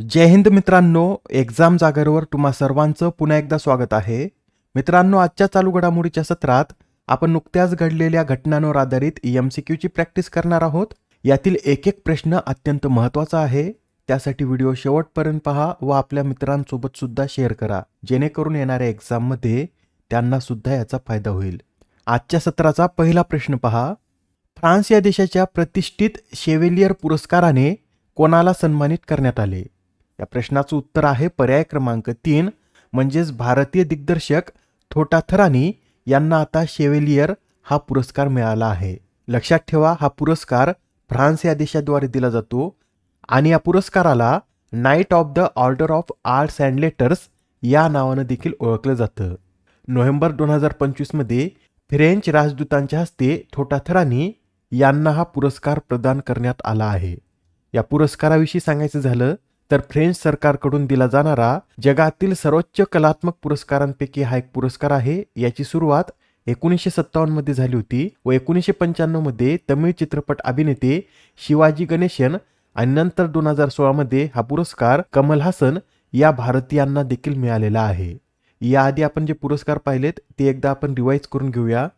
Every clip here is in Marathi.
जय हिंद मित्रांनो एक्झाम जागरवर तुम्हा सर्वांचं पुन्हा एकदा स्वागत आहे. मित्रांनो आजच्या चालू घडामोडीच्या सत्रात आपण नुकत्याच घडलेल्या घटनांवर आधारित एम सी क्यूची प्रॅक्टिस करणार आहोत. यातील एक एक प्रश्न अत्यंत महत्त्वाचा आहे. त्यासाठी व्हिडिओ शेवटपर्यंत पहा व आपल्या मित्रांसोबत सुद्धा शेअर करा. जेणेकरून येणाऱ्या एक्झाममध्ये त्यांना सुद्धा याचा फायदा होईल. आजच्या सत्राचा पहिला प्रश्न पहा. फ्रान्स या देशाच्या प्रतिष्ठित शेवेलियर पुरस्काराने कोणाला सन्मानित करण्यात आले? या प्रश्नाचं उत्तर आहे पर्याय क्रमांक तीन म्हणजेच भारतीय दिग्दर्शक थोटाथरानी यांना आता शेवेलियर हा पुरस्कार मिळाला आहे. लक्षात ठेवा हा पुरस्कार फ्रान्स या देशाद्वारे दिला जातो आणि या पुरस्काराला knight of the order of arts and letters या नावानं देखील ओळखलं जातं. नोव्हेंबर दोन हजार पंचवीसमध्ये फ्रेंच राजदूतांच्या हस्ते थोटाथरानी यांना हा पुरस्कार प्रदान करण्यात आला आहे. या पुरस्काराविषयी सांगायचं झालं तर फ्रेंच सरकारकडून दिला जाणारा जगातील सर्वोच्च कलात्मक पुरस्कारांपैकी हा एक पुरस्कार आहे. याची सुरुवात एकोणीसशे सत्तावन्नमध्ये झाली होती व एकोणीसशे पंच्याण्णवमध्ये तमिळ चित्रपट अभिनेते शिवाजी गणेशन आणि नंतर दोन हजार सोळामध्ये हा पुरस्कार कमल हासन या भारतीयांना देखील मिळालेला आहे. याआधी आपण जे पुरस्कार पाहिलेत ते एकदा आपण रिवाईज करून घेऊया.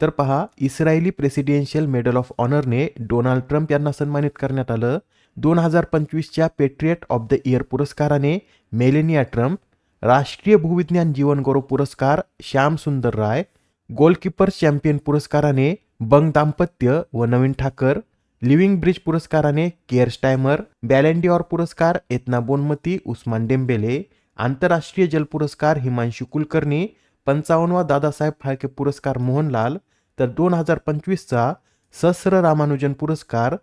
तर पहा इस्रायली प्रेसिडेन्शियल मेडल ऑफ ऑनरने डोनाल्ड ट्रम्प यांना सन्मानित करण्यात आलं. दोन हजार पंचवीसच्या पेट्रियट ऑफ द इयर पुरस्काराने मेलेनिया ट्रम्प राष्ट्रीय भूविज्ञान जीवनगौरव पुरस्कार श्याम सुंदर राय गोलकीपर चॅम्पियन पुरस्काराने बंग दाम्पत्य व नवीन ठाकर लिव्हिंग ब्रिज पुरस्काराने केअर स्टायमर बॅलेंडिऑर पुरस्कार एतना बोनमती उस्मान डेंबेले आंतरराष्ट्रीय जल पुरस्कार हिमांशू कुलकर्णी पंचावन्नवा दादासाहेब फाळके पुरस्कार मोहनलाल तर दोन हजार पंचवीसचा सहस्र रामानुजन पुरस्कार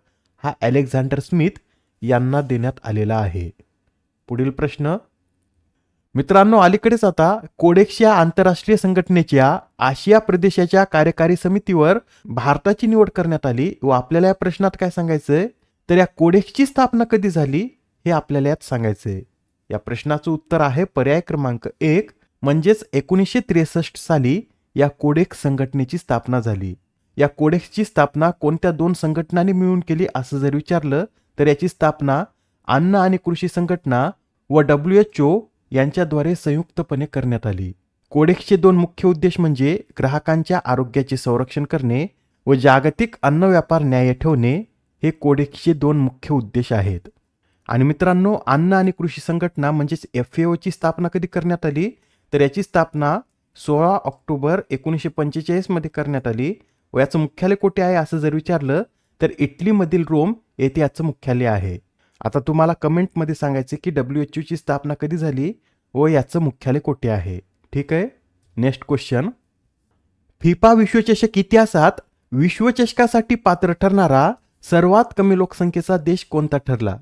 हा अलेक्झांडर स्मिथ यांना देण्यात आलेला आहे. पुढील प्रश्न. मित्रांनो अलीकडेच आता कोडेक्स या आंतरराष्ट्रीय संघटनेच्या आशिया प्रदेशाच्या कार्यकारी समितीवर भारताची निवड करण्यात आली व आपल्याला या प्रश्नात काय सांगायचंय? तर या कोडेक्सची स्थापना कधी झाली हे आपल्याला यात सांगायचंय. या प्रश्नाचं उत्तर आहे पर्याय क्रमांक एक म्हणजेच एकोणीसशे त्रेसष्ट साली या कोडेक्स संघटनेची स्थापना झाली. या कोडेक्सची स्थापना कोणत्या दोन संघटनांनी मिळून केली असं जर विचारलं तर याची स्थापना अन्न आणि कृषी संघटना व डब्ल्यू एच ओ यांच्याद्वारे संयुक्तपणे करण्यात आली. कोडेक्सचे दोन मुख्य उद्देश म्हणजे ग्राहकांच्या आरोग्याचे संरक्षण करणे व जागतिक अन्न व्यापार न्याय ठेवणे हे कोडेक्सचे दोन मुख्य उद्देश आहेत. आणि मित्रांनो अन्न आणि कृषी संघटना म्हणजेच एफ ची स्थापना कधी करण्यात आली? तर याची स्थापना सोळा ऑक्टोबर एकोणीसशे पंचेचाळीसमध्ये करण्यात आली व याचं मुख्यालय कुठे आहे असं जर विचारलं तर इटलीमधील रोम येथे याचं मुख्यालय आहे. आता तुम्हाला कमेंटमध्ये सांगायचे की डब्ल्यू एच ची स्थापना कधी झाली व याचं मुख्यालय कोठे आहे? ठीक आहे? नेक्स्ट क्वेश्चन फिफा विश्वचषक इतिहासात विश्वचषकासाठी पात्र ठरणारा सर्वात कमी लोकसंख्येचा देश कोणता ठरला?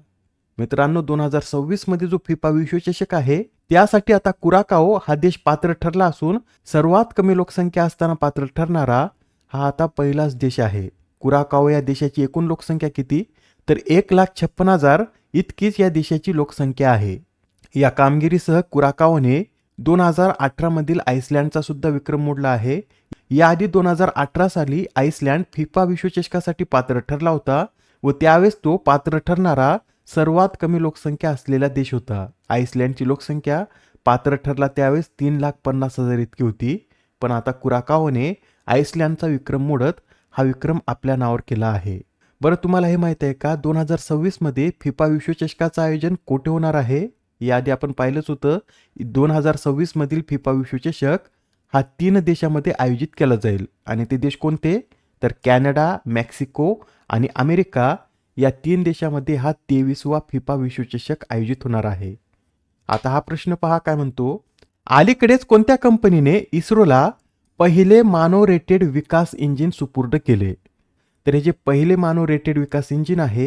मित्रांनो दोन हजार सव्वीसमध्ये जो फिफा विश्वचषक आहे त्यासाठी आता कुराकाओ हा देश पात्र ठरला असून सर्वात कमी लोकसंख्या असताना पात्र ठरणारा हा आता पहिलाच देश आहे. कुराकाओ या देशाची एकूण लोकसंख्या किती? तर एक लाख छप्पन हजार इतकीच या देशाची लोकसंख्या आहे. या कामगिरीसह कुराकाओने दोन हजार अठरामधील आईसलँडचा सुद्धा विक्रम मोडला आहे. याआधी दोन हजार अठरा साली आईसलँड फिफा विश्वचषकासाठी पात्र ठरला होता व त्यावेळेस तो पात्र ठरणारा सर्वात कमी लोकसंख्या असलेला देश होता. आईसलँडची लोकसंख्या पात्र ठरला त्यावेळेस तीन लाख पन्नास हजार इतकी होती. पण आता कुराकाओने आईसलँडचा विक्रम मोडत हा विक्रम आपल्या नावावर केला आहे. बरं तुम्हाला हे माहीत आहे का? दोन हजार सव्वीसमध्ये फिफा विश्वचषकाचं आयोजन कोठे होणार आहे? याआधी आपण पाहिलंच होतं. दोन हजार सव्वीसमधील फिफा विश्वचषक हा तीन देशामध्ये आयोजित केला जाईल. आणि ते देश कोणते? तर कॅनडा मेक्सिको आणि अमेरिका या तीन देशामध्ये हा तेवीसवा फिफा विश्वचषक आयोजित होणार आहे. आता हा प्रश्न पहा काय म्हणतो? अलीकडेच कोणत्या कंपनीने इस्रोला पहिले मानव रेटेड विकास इंजिन सुपूर्द केले. तर हे जे पहिले मानव रेटेड विकास इंजिन आहे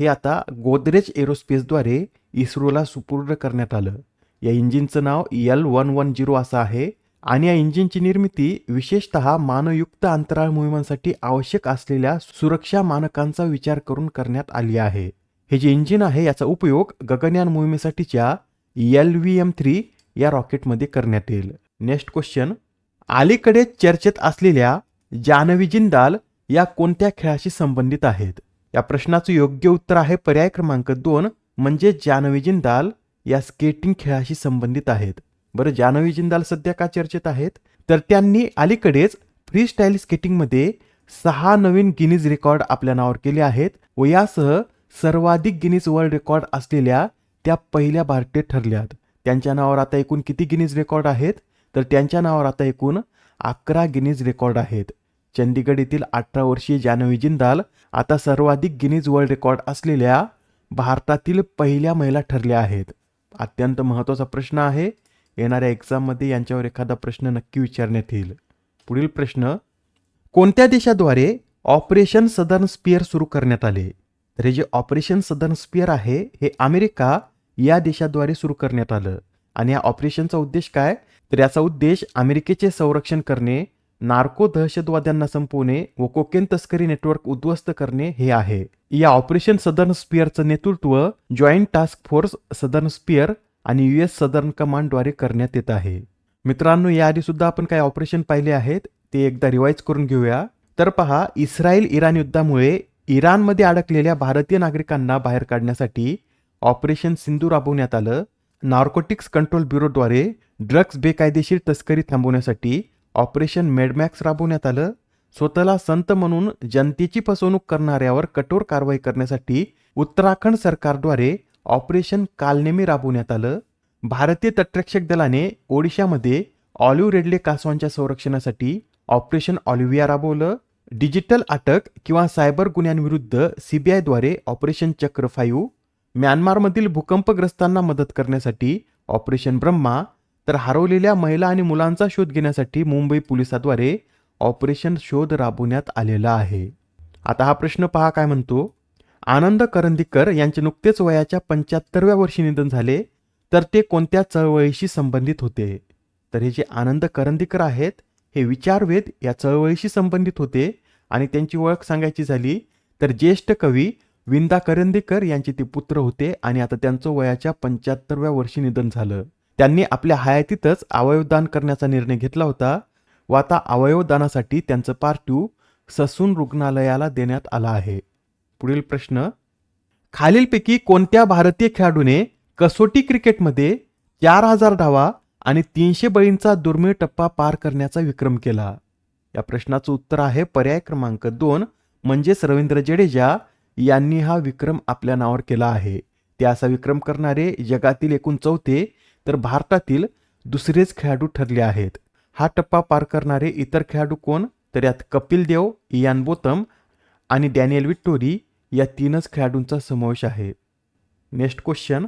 हे आता गोदरेज एरोस्पेसद्वारे इस्रोला सुपूर्द करण्यात आलं. या इंजिनचं नाव यल वन वन झिरो असं आहे आणि या इंजिनची निर्मिती विशेषतः मानवयुक्त अंतराळ मोहिमांसाठी आवश्यक असलेल्या सुरक्षा मानकांचा विचार करून करण्यात आली आहे. हे जे इंजिन आहे याचा उपयोग गगनयान मोहिमेसाठीच्या एल व्ही एम थ्री या रॉकेटमध्ये करण्यात येईल. Next question. अलीकडे चर्चेत असलेल्या जानवी जिंदाल या कोणत्या खेळाशी संबंधित आहेत? या प्रश्नाचं योग्य उत्तर आहे पर्याय क्रमांक दोन म्हणजे जानवी जिंदाल या स्केटिंग खेळाशी संबंधित आहेत. बरं जानवी जिंदाल सध्या का चर्चेत आहेत? तर त्यांनी अलीकडेच फ्री स्टाईल स्केटिंगमध्ये सहा नवीन गिनीज रेकॉर्ड आपल्या नावावर केले आहेत व यासह सर्वाधिक गिनीज वर्ल्ड रेकॉर्ड असलेल्या त्या पहिल्या भारतीय ठरल्यात. त्यांच्या नावावर आता एकूण किती गिनीज रेकॉर्ड आहेत? तर त्यांच्या नावावर आता एकूण अकरा गिनीज रेकॉर्ड आहेत. चंदीगड येथील अठरा वर्षीय जानवी जिंदाल आता सर्वाधिक गिनीज वर्ल्ड रेकॉर्ड असलेल्या भारतातील पहिल्या महिला ठरल्या आहेत. अत्यंत महत्त्वाचा प्रश्न आहे. येणाऱ्या एक्झाममध्ये यांच्यावर एखादा प्रश्न नक्की विचारण्यात येईल. पुढील प्रश्न कोणत्या देशाद्वारे ऑपरेशन सदर्न स्पियर सुरू करण्यात आले? तर हे जे ऑपरेशन सदर्न स्पियर आहे हे अमेरिका या देशाद्वारे सुरू करण्यात आलं. आणि या ऑपरेशनचा उद्देश काय? तर याचा उद्देश अमेरिकेचे संरक्षण करणे नार्को दहशतवाद्यांना संपवणे व कोकेन तस्करी नेटवर्क उद्ध्वस्त करणे हे आहे. या ऑपरेशन सदर्न स्पियरचं नेतृत्व joint task force southern spear आणि युएस सदर्न कमांडद्वारे करण्यात येत आहे. मित्रांनो याआधी सुद्धा आपण काही ऑपरेशन पाहिले आहेत ते एकदा रिवाईज करून घेऊया. तर पहा इस्रायल इराण युद्धामुळे इराणमध्ये अडकलेल्या भारतीय नागरिकांना बाहेर काढण्यासाठी ऑपरेशन सिंधू राबवण्यात आलं. नार्कोटिक्स कंट्रोल ब्युरोद्वारे ड्रग्ज बेकायदेशीर तस्करी थांबवण्यासाठी ऑपरेशन मेडमॅक्स राबवण्यात आलं. स्वतःला संत म्हणून जनतेची फसवणूक करणाऱ्यावर कठोर कारवाई करण्यासाठी उत्तराखंड सरकारद्वारे ऑपरेशन कालनेमी राबवण्यात आलं. भारतीय तटरक्षक दलाने ओडिशामध्ये ऑलिव्ह रेडले कासवांच्या संरक्षणासाठी ऑपरेशन ऑलिव्हिया राबवलं. डिजिटल अटक किंवा सायबर गुन्ह्यांविरुद्ध सीबीआयद्वारे ऑपरेशन चक्र फाईव्ह म्यानमारमधील भूकंपग्रस्तांना मदत करण्यासाठी ऑपरेशन ब्रह्मा तर हरवलेल्या महिला आणि मुलांचा शोध घेण्यासाठी मुंबई पोलिसाद्वारे ऑपरेशन शोध राबवण्यात आलेला आहे. आता हा प्रश्न पहा काय म्हणतो. आनंद करंदीकर यांचे नुकतेच वयाच्या पंच्याहत्तरव्या वर्षी निधन झाले तर ते कोणत्या चळवळीशी संबंधित होते? तर हे जे आनंद करंदीकर आहेत हे विचारवेद या चळवळीशी संबंधित होते आणि त्यांची ओळख सांगायची झाली तर ज्येष्ठ कवी विंदा करंदीकर यांचे ते पुत्र होते आणि आता त्यांचं वयाच्या पंच्याहत्तरव्या वर्षी निधन झालं. त्यांनी आपल्या हयातीतच अवयवदान करण्याचा निर्णय घेतला होता. व आता अवयवदानासाठी त्यांचं पार्थिव ससून रुग्णालयाला देण्यात आला आहे. पुढील प्रश्न खालीलपैकी कोणत्या भारतीय खेळाडूने कसोटी क्रिकेटमध्ये चार हजार धावा आणि तीनशे बळींचा दुर्मिळ टप्पा पार करण्याचा विक्रम केला? या प्रश्नाचं उत्तर आहे पर्याय क्रमांक दोन म्हणजेच रवींद्र जडेजा यांनी हा विक्रम आपल्या नावावर केला आहे. ते असा विक्रम करणारे जगातील एकूण चौथे तर भारतातील दुसरेच खेळाडू ठरले आहेत. हा टप्पा पार करणारे इतर खेळाडू कोण? तर यात कपिल देव इयान बोतम आणि डॅनियल विक्टोरी या तीनच खेळाडूंचा समावेश आहे. Next question.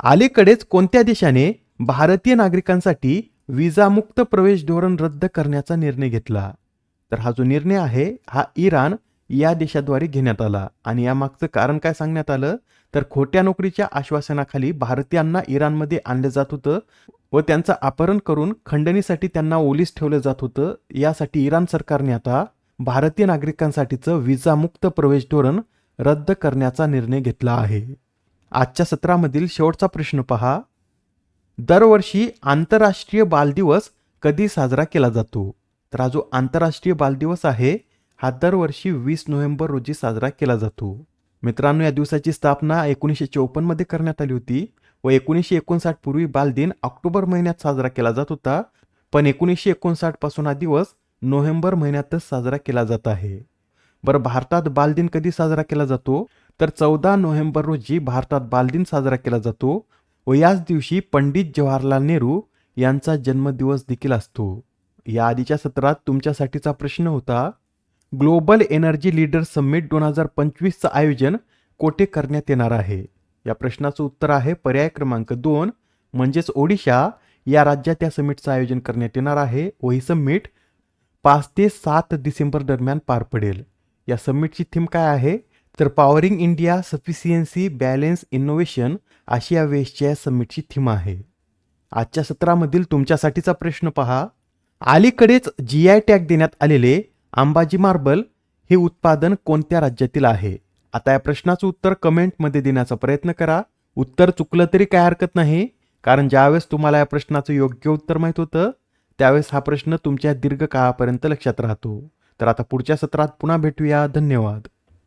अलीकडेच कोणत्या देशाने भारतीय नागरिकांसाठी विजामुक्त प्रवेश धोरण रद्द करण्याचा निर्णय घेतला? तर हा जो निर्णय आहे हा इराण या देशाद्वारे घेण्यात आला. आणि यामागचं कारण काय सांगण्यात आलं? तर खोट्या नोकरीच्या आश्वासनाखाली भारतीयांना इराणमध्ये आणलं जात होतं व त्यांचं अपहरण करून खंडणीसाठी त्यांना ओलीस ठेवलं जात होतं. यासाठी इराण सरकारने आता भारतीय नागरिकांसाठीचं विजामुक्त प्रवेश धोरण रद्द करण्याचा निर्णय घेतला आहे. आजच्या सत्रामधील शेवटचा प्रश्न पहा. दरवर्षी आंतरराष्ट्रीय बालदिवस कधी साजरा केला जातो? तर हा जो आंतरराष्ट्रीय बालदिवस आहे हा दरवर्षी वीस नोव्हेंबर रोजी साजरा केला जातो. मित्रांनो या दिवसाची स्थापना एकोणीसशे चौपन्नमध्ये करण्यात आली होती व एकोणीसशे एकोणसाठ पूर्वी बालदिन ऑक्टोबर महिन्यात साजरा केला जात होता. पण एकोणीसशे एकोणसाठपासून हा दिवस नोव्हेंबर महिन्यातच साजरा केला जात आहे. बरं भारतात बालदिन कधी साजरा केला जातो? तर चौदा नोव्हेंबर रोजी भारतात बालदिन साजरा केला जातो व याच दिवशी पंडित जवाहरलाल नेहरू यांचा जन्मदिवस देखील असतो. या आधीच्या सत्रात तुमच्यासाठीचा प्रश्न होता ग्लोबल एनर्जी लीडर समिट दोन हजार पंचवीसचं आयोजन कोठे करण्यात येणार आहे? या प्रश्नाचं उत्तर आहे पर्याय क्रमांक दोन म्हणजेच ओडिशा. या राज्यात या समिटचं आयोजन करण्यात येणार आहे. व ही समिट पाच ते सात डिसेंबर दरम्यान पार पडेल. या समिटची थीम काय आहे? तर powering India sufficiency balance innovation अशी या वेळेसच्या या समिटची थीम आहे. आजच्या सत्रामधील तुमच्यासाठीचा प्रश्न पहा. अलीकडेच जी आय टॅग देण्यात आलेले अंबाजी मार्बल हे उत्पादन कोणत्या राज्यातील आहे? आता या प्रश्नाचं उत्तर कमेंटमध्ये देण्याचा प्रयत्न करा. उत्तर चुकलं तरी काय हरकत नाही कारण ज्यावेळेस तुम्हाला या प्रश्नाचं योग्य उत्तर माहीत होतं त्यावेळेस हा प्रश्न तुमच्या दीर्घकाळापर्यंत लक्षात राहतो. तर आता पुढच्या सत्रात पुन्हा भेटूया. धन्यवाद.